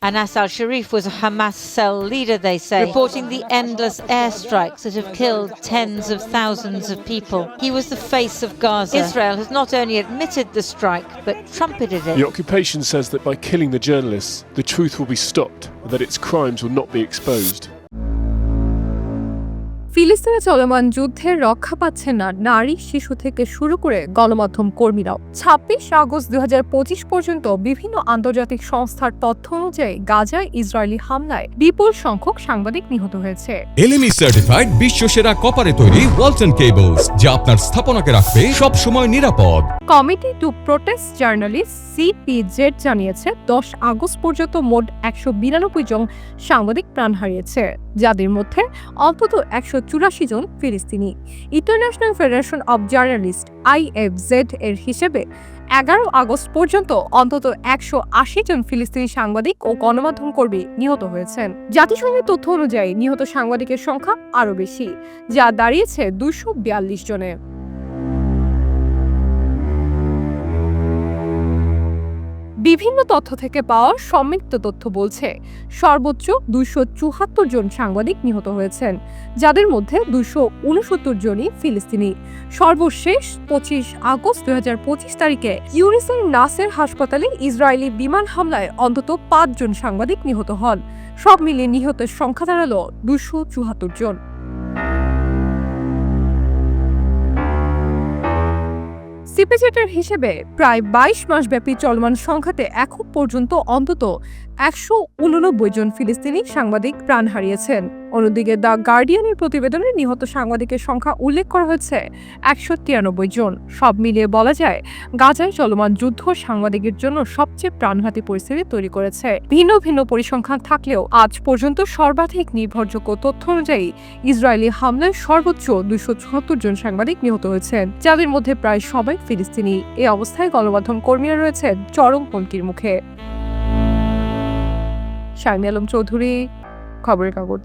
Anas al Sharif was a Hamas cell leader, they say, reporting the endless airstrikes that have killed tens of thousands of people. He was the face of Gaza. Israel has not only admitted the strike, but trumpeted it. The occupation says that by killing the journalists, the truth will be stopped and that its crimes will not be exposed. ফিলিস্তিনে চলমান যুদ্ধের রক্ষা পাচ্ছে না নারী শিশু থেকে শুরু করে গণমাধ্যম কর্মীরাও। ছাব্বিশ আগস্ট দুই হাজার পঁচিশ পর্যন্ত বিভিন্ন আন্তর্জাতিক সংস্থার তথ্য অনুযায়ী গাজায় ইসরায়েলি হামলায় বিপুল সংখ্যক সাংবাদিক নিহত হয়েছে। এলএমই সার্টিফাইড বিশ্ব সেরা কপারে তৈরি ওয়ালটন কেবলস যা আপনার স্থাপনাকে রাখবে সব সময় নিরাপদ committee to protest journalist CPJ জানিয়েছে দশ আগস্ট পর্যন্ত মোট একশো বিরানব্বই জন সাংবাদিক প্রাণ হারিয়েছে। যাদের মধ্যে অন্তত একশো চুরাশি জন ফিলিস্তিনি। International federation of journalist IFJ এর হিসেবে এগারো আগস্ট পর্যন্ত অন্তত একশো আশি জন ফিলিস্তিনি সাংবাদিক ও গণমাধ্যম কর্মী নিহত হয়েছেন। জাতিসংঘের তথ্য অনুযায়ী নিহত সাংবাদিকের সংখ্যা আরও বেশি, যা দাঁড়িয়েছে দুশো বিয়াল্লিশ জনে। বিভিন্ন তথ্য থেকে পাওয়া সম্মিলিত তথ্য বলছে, সর্বোচ্চ দুশো চুহাত্তর জন সাংবাদিক নিহত হয়েছেন, যাদের মধ্যে দুশো উনসত্তর জনই ফিলিস্তিনি। সর্বশেষ পঁচিশ আগস্ট দুই তারিখে ইউনিসের নাসের হাসপাতালে ইসরায়েলি বিমান হামলায় অন্তত পাঁচজন সাংবাদিক নিহত হন। সব মিলিয়ে নিহতের সংখ্যা দাঁড়াল দুশো চুহাত্তর জন। সিপিজেটের হিসেবে প্রায় বাইশ মাস ব্যাপী চলমান সংঘাতে এখন পর্যন্ত অন্তত একশো উননব্বই জন ফিলিস্তিনি সাংবাদিক প্রাণ হারিয়েছেন। অন্যদিকে দ্য গার্ডিয়ানের প্রতিবেদনে নিহত সাংবাদিকের সংখ্যা উল্লেখ করা হয়েছে একশো তিরানব্বই জন। সব মিলিয়ে বলা যায়, গাজায় চলমান যুদ্ধ সাংবাদিকের জন্য সবচেয়ে প্রাণঘাতী পরিস্থিতি তৈরি করেছে। ভিন্ন ভিন্ন পরিসংখ্যান থাকলেও আজ পর্যন্ত সর্বাধিক নির্ভরযোগ্য তথ্য অনুযায়ী ইসরায়েলি হামলায় সর্বোচ্চ দুশো চুয়াত্তর জন সাংবাদিক নিহত হয়েছেন, যাদের মধ্যে প্রায় সবাই ফিলিস্তিনি। এ অবস্থায় গণমাধ্যম কর্মীরা রয়েছেন চরম হুমকির মুখে। শাইনি আলম চৌধুরী, খবরের কাগজ।